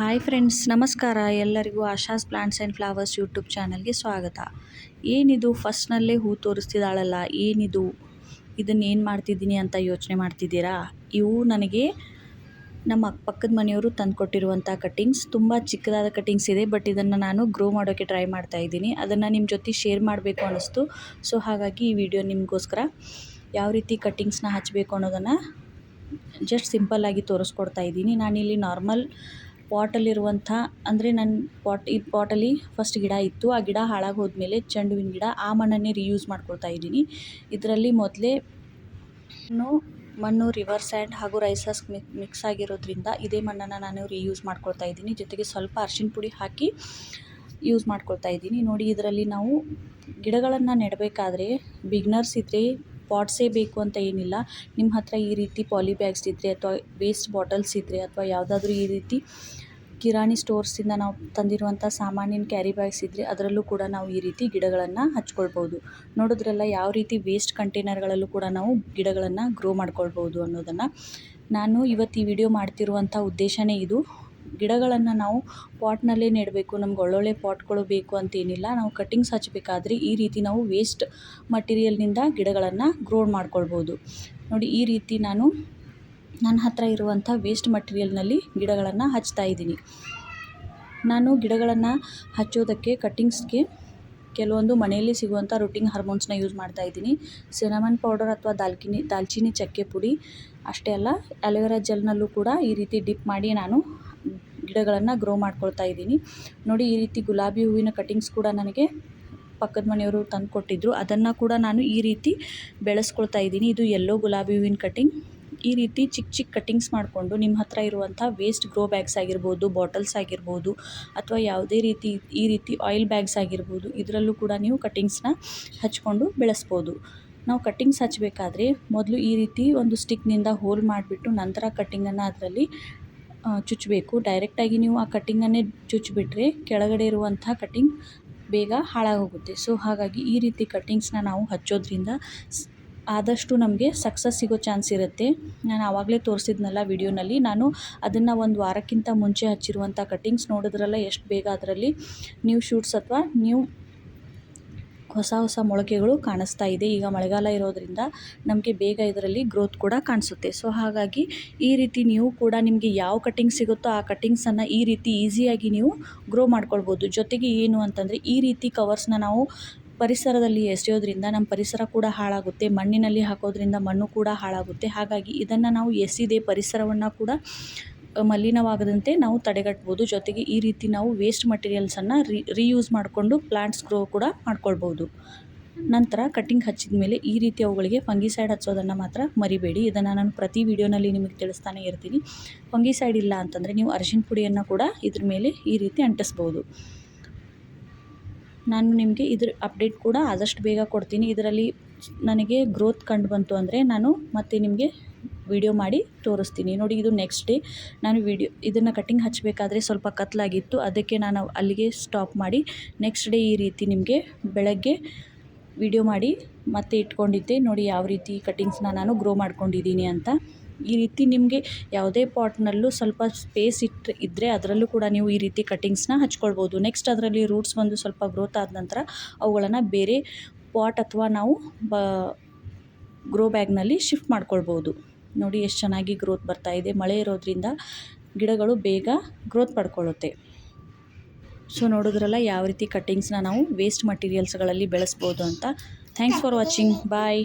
Hi friends, ನಮಸ್ಕಾರ. ಎಲ್ಲರಿಗೂ Asha's plants and flowers YouTube ಚಾನಲ್ಗೆ ಸ್ವಾಗತ. ಏನಿದು ಫಸ್ಟ್ನಲ್ಲೇ ಹೂ ತೋರಿಸ್ತಿದ್ದಾಳಲ್ಲ, ಏನಿದು? ಇದನ್ನು ಏನು ಮಾಡ್ತಿದ್ದೀನಿ ಅಂತ ಯೋಚನೆ ಮಾಡ್ತಿದ್ದೀರಾ? ಇವು ನನಗೆ ನಮ್ಮ ಪಕ್ಕದ ಮನೆಯವರು ತಂದುಕೊಟ್ಟಿರುವಂಥ ಕಟ್ಟಿಂಗ್ಸ್. ತುಂಬ ಚಿಕ್ಕದಾದ ಕಟ್ಟಿಂಗ್ಸ್ ಇದೆ, ಬಟ್ ಇದನ್ನು ನಾನು ಗ್ರೋ ಮಾಡೋಕ್ಕೆ ಟ್ರೈ ಮಾಡ್ತಾ ಇದ್ದೀನಿ. ಅದನ್ನು ನಿಮ್ಮ ಜೊತೆ ಶೇರ್ ಮಾಡಬೇಕು ಅನ್ನಿಸ್ತು. ಸೊ, ಹಾಗಾಗಿ ಈ ವಿಡಿಯೋ ನಿಮಗೋಸ್ಕರ ಯಾವ ರೀತಿ ಕಟ್ಟಿಂಗ್ಸ್ನ ಹಚ್ಚಬೇಕು ಅನ್ನೋದನ್ನು ಜಸ್ಟ್ ಸಿಂಪಲ್ಲಾಗಿ ತೋರಿಸ್ಕೊಡ್ತಾ ಇದ್ದೀನಿ. ನಾನಿಲ್ಲಿ ನಾರ್ಮಲ್ ಪಾಟಲ್ಲಿರುವಂಥ, ಅಂದರೆ ನನ್ನ ಪಾಟ್, ಈ ಪಾಟಲ್ಲಿ ಫಸ್ಟ್ ಗಿಡ ಇತ್ತು. ಆ ಗಿಡ ಹಾಳಾಗಿ ಹೋದ್ಮೇಲೆ ಚೆಂಡು ಹೂವಿನ ಗಿಡ, ಆ ಮಣ್ಣನ್ನೇ ರೀಯೂಸ್ ಮಾಡ್ಕೊಳ್ತಾ ಇದ್ದೀನಿ. ಇದರಲ್ಲಿ ಮೊದಲೇ ಮಣ್ಣು ಮಣ್ಣು ರಿವರ್ ಸ್ಯಾಂಡ್ ಹಾಗೂ ರೈಸಸ್ ಮಿಕ್ಸ್ ಆಗಿರೋದ್ರಿಂದ ಇದೇ ಮಣ್ಣನ್ನು ನಾನು ರೀಯೂಸ್ ಮಾಡ್ಕೊಳ್ತಾ ಇದ್ದೀನಿ. ಜೊತೆಗೆ ಸ್ವಲ್ಪ ಅರ್ಶಿನ ಪುಡಿ ಹಾಕಿ ಯೂಸ್ ಮಾಡ್ಕೊಳ್ತಾ ಇದ್ದೀನಿ. ನೋಡಿ, ಇದರಲ್ಲಿ ನಾವು ಗಿಡಗಳನ್ನು ನೆಡಬೇಕಾದ್ರೆ ಬಿಗ್ನರ್ಸ್ ಇದ್ದರೆ ಪಾಟ್ಸೇ ಬೇಕು ಅಂತ ಏನಿಲ್ಲ. ನಿಮ್ಮ ಹತ್ರ ಈ ರೀತಿ ಪಾಲಿ ಬ್ಯಾಗ್ಸ್ ಇದ್ದರೆ ಅಥವಾ ವೇಸ್ಟ್ ಬಾಟಲ್ಸ್ ಇದ್ದರೆ ಅಥವಾ ಯಾವುದಾದ್ರೂ ಈ ರೀತಿ ಕಿರಾಣಿ ಸ್ಟೋರ್ಸಿಂದ ನಾವು ತಂದಿರುವಂಥ ಸಾಮಾನ್ಯ ಕ್ಯಾರಿ ಬ್ಯಾಗ್ಸ್ ಇದ್ದರೆ ಅದರಲ್ಲೂ ಕೂಡ ನಾವು ಈ ರೀತಿ ಗಿಡಗಳನ್ನು ಹಚ್ಕೊಳ್ಬೋದು. ನೋಡಿದ್ರಲ್ಲ ಯಾವ ರೀತಿ ವೇಸ್ಟ್ ಕಂಟೈನರ್ಗಳಲ್ಲೂ ಕೂಡ ನಾವು ಗಿಡಗಳನ್ನು ಗ್ರೋ ಮಾಡ್ಕೊಳ್ಬೋದು ಅನ್ನೋದನ್ನು ನಾನು ಇವತ್ತು ಈ ವಿಡಿಯೋ ಮಾಡ್ತಿರುವಂಥ ಉದ್ದೇಶನೇ ಇದು. ಗಿಡಗಳನ್ನು ನಾವು ಪಾಟ್ನಲ್ಲೇ ನೆಡಬೇಕು, ನಮ್ಗೆ ಒಳ್ಳೊಳ್ಳೆ ಪಾಟ್ಗಳು ಬೇಕು ಅಂತೇನಿಲ್ಲ, ನಾವು ಕಟ್ಟಿಂಗ್ಸ್ ಹಚ್ಚಬೇಕಾದ್ರೆ ಈ ರೀತಿ ನಾವು ವೇಸ್ಟ್ ಮಟೀರಿಯಲ್ನಿಂದ ಗಿಡಗಳನ್ನು ಗ್ರೋ ಮಾಡ್ಕೊಳ್ಬೋದು. ನೋಡಿ ಈ ರೀತಿ ನಾನು ನನ್ನ ಹತ್ತಿರ ಇರುವಂಥ ವೇಸ್ಟ್ ಮಟೀರಿಯಲ್ನಲ್ಲಿ ಗಿಡಗಳನ್ನು ಹಚ್ತಾ ಇದ್ದೀನಿ. ನಾನು ಗಿಡಗಳನ್ನು ಹಚ್ಚೋದಕ್ಕೆ ಕಟ್ಟಿಂಗ್ಸ್ಗೆ ಕೆಲವೊಂದು ಮನೆಯಲ್ಲಿ ಸಿಗುವಂಥ ರುಟಿಂಗ್ ಹಾರ್ಮೋನ್ಸ್ನ ಯೂಸ್ ಮಾಡ್ತಾ ಇದ್ದೀನಿ. ಸಿನಮನ್ ಪೌಡರ್ ಅಥವಾ ದಾಲ್ಚಿನಿ ದಾಲ್ಚಿನ್ನಿ ಚಕ್ಕೆ ಪುಡಿ ಅಷ್ಟೇ ಅಲ್ಲ ಅಲೋವೆರಾ ಜೆಲ್ನಲ್ಲೂ ಕೂಡ ಈ ರೀತಿ ಡಿಪ್ ಮಾಡಿ ನಾನು ಗಿಡಗಳನ್ನು ಗ್ರೋ ಮಾಡ್ಕೊಳ್ತಾ ಇದ್ದೀನಿ. ನೋಡಿ ಈ ರೀತಿ ಗುಲಾಬಿ ಹೂವಿನ ಕಟ್ಟಿಂಗ್ಸ್ ಕೂಡ ನನಗೆ ಪಕ್ಕದ ಮನೆಯವರು ತಂದು ಕೊಟ್ಟಿದ್ದರು ಅದನ್ನು ಕೂಡ ನಾನು ಈ ರೀತಿ ಬೆಳೆಸ್ಕೊಳ್ತಾ ಇದ್ದೀನಿ. ಇದು ಎಲ್ಲೋ ಗುಲಾಬಿ ಹೂವಿನ ಕಟ್ಟಿಂಗ್ ಈ ರೀತಿ ಚಿಕ್ಕ ಚಿಕ್ಕ ಕಟ್ಟಿಂಗ್ಸ್ ಮಾಡಿಕೊಂಡು ನಿಮ್ಮ ಹತ್ರ ಇರುವಂಥ ವೇಸ್ಟ್ ಗ್ರೋ ಬ್ಯಾಗ್ಸ್ ಆಗಿರ್ಬೋದು ಬಾಟಲ್ಸ್ ಆಗಿರ್ಬೋದು ಅಥವಾ ಯಾವುದೇ ರೀತಿ ಈ ರೀತಿ ಆಯಿಲ್ ಬ್ಯಾಗ್ಸ್ ಆಗಿರ್ಬೋದು, ಇದರಲ್ಲೂ ಕೂಡ ನೀವು ಕಟ್ಟಿಂಗ್ಸ್ನ ಹಚ್ಕೊಂಡು ಬೆಳೆಸ್ಬೋದು. ನಾವು ಕಟ್ಟಿಂಗ್ಸ್ ಹಚ್ಚಬೇಕಾದ್ರೆ ಮೊದಲು ಈ ರೀತಿ ಒಂದು ಸ್ಟಿಕ್ನಿಂದ ಹೋಲ್ ಮಾಡಿಬಿಟ್ಟು ನಂತರ ಕಟ್ಟಿಂಗನ್ನು ಅದರಲ್ಲಿ ಚುಚ್ಚಬೇಕು ಡೈರೆಕ್ಟಾಗಿ ನೀವು ಆ ಕಟ್ಟಿಂಗನ್ನೇ ಚುಚ್ಚಿಬಿಟ್ರೆ ಕೆಳಗಡೆ ಇರುವಂಥ ಕಟ್ಟಿಂಗ್ ಬೇಗ ಹಾಳಾಗೋಗುತ್ತೆ. ಸೊ ಹಾಗಾಗಿ ಈ ರೀತಿ ಕಟ್ಟಿಂಗ್ಸ್ನ ನಾವು ಹಚ್ಚೋದ್ರಿಂದ ಆದಷ್ಟು ನಮಗೆ ಸಕ್ಸಸ್ ಸಿಗೋ ಚಾನ್ಸ್ ಇರುತ್ತೆ. ನಾನು ಆವಾಗಲೇ ತೋರಿಸಿದ್ನಲ್ಲ ವಿಡಿಯೋನಲ್ಲಿ, ನಾನು ಅದನ್ನು ಒಂದು ವಾರಕ್ಕಿಂತ ಮುಂಚೆ ಹಚ್ಚಿರುವಂಥ ಕಟ್ಟಿಂಗ್ಸ್ ನೋಡಿದ್ರಲ್ಲ ಎಷ್ಟು ಬೇಗ ಅದರಲ್ಲಿ ನ್ಯೂ ಶೂಟ್ಸ್ ಅಥವಾ ನ್ಯೂ ಹೊಸ ಹೊಸ ಮೊಳಕೆಗಳು ಕಾಣಿಸ್ತಾ ಇದೆ. ಈಗ ಮಳೆಗಾಲ ಇರೋದರಿಂದ ನಮಗೆ ಬೇಗ ಇದರಲ್ಲಿ ಗ್ರೋತ್ ಕೂಡ ಕಾಣಿಸುತ್ತೆ. ಸೊ ಹಾಗಾಗಿ ಈ ರೀತಿ ನೀವು ಕೂಡ ನಿಮಗೆ ಯಾವ ಕಟ್ಟಿಂಗ್ ಸಿಗುತ್ತೋ ಆ ಕಟ್ಟಿಂಗ್ಸನ್ನು ಈ ರೀತಿ ಈಸಿಯಾಗಿ ನೀವು ಗ್ರೋ ಮಾಡ್ಕೊಳ್ಬೋದು. ಜೊತೆಗೆ ಏನು ಅಂತಂದರೆ ಈ ರೀತಿ ಕವರ್ಸ್ನ ನಾವು ಪರಿಸರದಲ್ಲಿ ಎಸೆಯೋದ್ರಿಂದ ನಮ್ಮ ಪರಿಸರ ಕೂಡ ಹಾಳಾಗುತ್ತೆ, ಮಣ್ಣಿನಲ್ಲಿ ಹಾಕೋದ್ರಿಂದ ಮಣ್ಣು ಕೂಡ ಹಾಳಾಗುತ್ತೆ. ಹಾಗಾಗಿ ಇದನ್ನು ನಾವು ಎಸೆದೆ ಪರಿಸರವನ್ನು ಕೂಡ ಮಲಿನವಾಗದಂತೆ ನಾವು ತಡೆಗಟ್ಬೋದು. ಜೊತೆಗೆ ಈ ರೀತಿ ನಾವು ವೇಸ್ಟ್ ಮಟೀರಿಯಲ್ಸನ್ನು ರೀ ರೀಯೂಸ್ ಮಾಡಿಕೊಂಡು ಪ್ಲಾಂಟ್ಸ್ ಗ್ರೋ ಕೂಡ ಮಾಡ್ಕೊಳ್ಬೋದು. ನಂತರ ಕಟ್ಟಿಂಗ್ ಹಚ್ಚಿದ ಮೇಲೆ ಈ ರೀತಿ ಅವುಗಳಿಗೆ ಫಂಗಿಸೈಡ್ ಹಚ್ಚೋದನ್ನು ಮಾತ್ರ ಮರಿಬೇಡಿ. ಇದನ್ನು ನಾನು ಪ್ರತಿ ವಿಡಿಯೋನಲ್ಲಿ ನಿಮಗೆ ತಿಳಿಸ್ತಾನೆ ಇರ್ತೀನಿ. ಫಂಗಿಸೈಡ್ ಇಲ್ಲ ಅಂತಂದರೆ ನೀವು ಅರಿಶಿನ ಪುಡಿಯನ್ನು ಕೂಡ ಇದ್ರ ಮೇಲೆ ಈ ರೀತಿ ಅಂಟಿಸ್ಬೋದು. ನಾನು ನಿಮಗೆ ಇದ್ರ ಅಪ್ಡೇಟ್ ಕೂಡ ಆದಷ್ಟು ಬೇಗ ಕೊಡ್ತೀನಿ. ಇದರಲ್ಲಿ ನನಗೆ ಗ್ರೋತ್ ಕಂಡು ಬಂತು ಅಂದರೆ ನಾನು ಮತ್ತೆ ನಿಮಗೆ ವಿಡಿಯೋ ಮಾಡಿ ತೋರಿಸ್ತೀನಿ. ನೋಡಿ, ಇದು ನೆಕ್ಸ್ಟ್ ಡೇ ನಾನು ವಿಡಿಯೋ ಇದನ್ನು ಕಟ್ಟಿಂಗ್ ಹಚ್ಚಬೇಕಾದ್ರೆ ಸ್ವಲ್ಪ ಕತ್ತಲಾಗಿತ್ತು ಅದಕ್ಕೆ ನಾನು ಅಲ್ಲಿಗೆ ಸ್ಟಾಪ್ ಮಾಡಿ ನೆಕ್ಸ್ಟ್ ಡೇ ಈ ರೀತಿ ನಿಮಗೆ ಬೆಳಗ್ಗೆ ವಿಡಿಯೋ ಮಾಡಿ ಮತ್ತೆ ಇಟ್ಕೊಂಡಿದ್ದೆ. ನೋಡಿ, ಯಾವ ರೀತಿ ಕಟ್ಟಿಂಗ್ಸ್ನ ನಾನು ಗ್ರೋ ಮಾಡ್ಕೊಂಡಿದ್ದೀನಿ ಅಂತ. ಈ ರೀತಿ ನಿಮಗೆ ಯಾವುದೇ ಪಾಟ್ನಲ್ಲೂ ಸ್ವಲ್ಪ ಸ್ಪೇಸ್ ಇಟ್ಟು ಇದ್ದರೆ ಅದರಲ್ಲೂ ಕೂಡ ನೀವು ಈ ರೀತಿ ಕಟ್ಟಿಂಗ್ಸ್ನ ಹಚ್ಕೊಳ್ಬೋದು. ನೆಕ್ಸ್ಟ್ ಅದರಲ್ಲಿ ರೂಟ್ಸ್ ಬಂದು ಸ್ವಲ್ಪ ಗ್ರೋತ್ ಆದ ನಂತರ ಅವುಗಳನ್ನು ಬೇರೆ ಪಾಟ್ ಅಥವಾ ನಾವು ಬ ಗ್ರೋ ಬ್ಯಾಗ್ನಲ್ಲಿ ಶಿಫ್ಟ್ ಮಾಡ್ಕೊಳ್ಬೋದು. ನೋಡಿ ಎಷ್ಟು ಚೆನ್ನಾಗಿ ಗ್ರೋತ್ ಬರ್ತಾ ಇದೆ. ಮಳೆ ಇರೋದ್ರಿಂದ ಗಿಡಗಳು ಬೇಗ ಗ್ರೋತ್ ಪಡ್ಕೊಳ್ಳುತ್ತೆ. ಸೊ ನೋಡಿದ್ರಲ್ಲ ಯಾವ ರೀತಿ ಕಟ್ಟಿಂಗ್ಸ್ನ ನಾವು ವೇಸ್ಟ್ ಮಟೀರಿಯಲ್ಸ್ಗಳಲ್ಲಿ ಬೆಳೆಸ್ಬೋದು ಅಂತ. Thanks for watching bye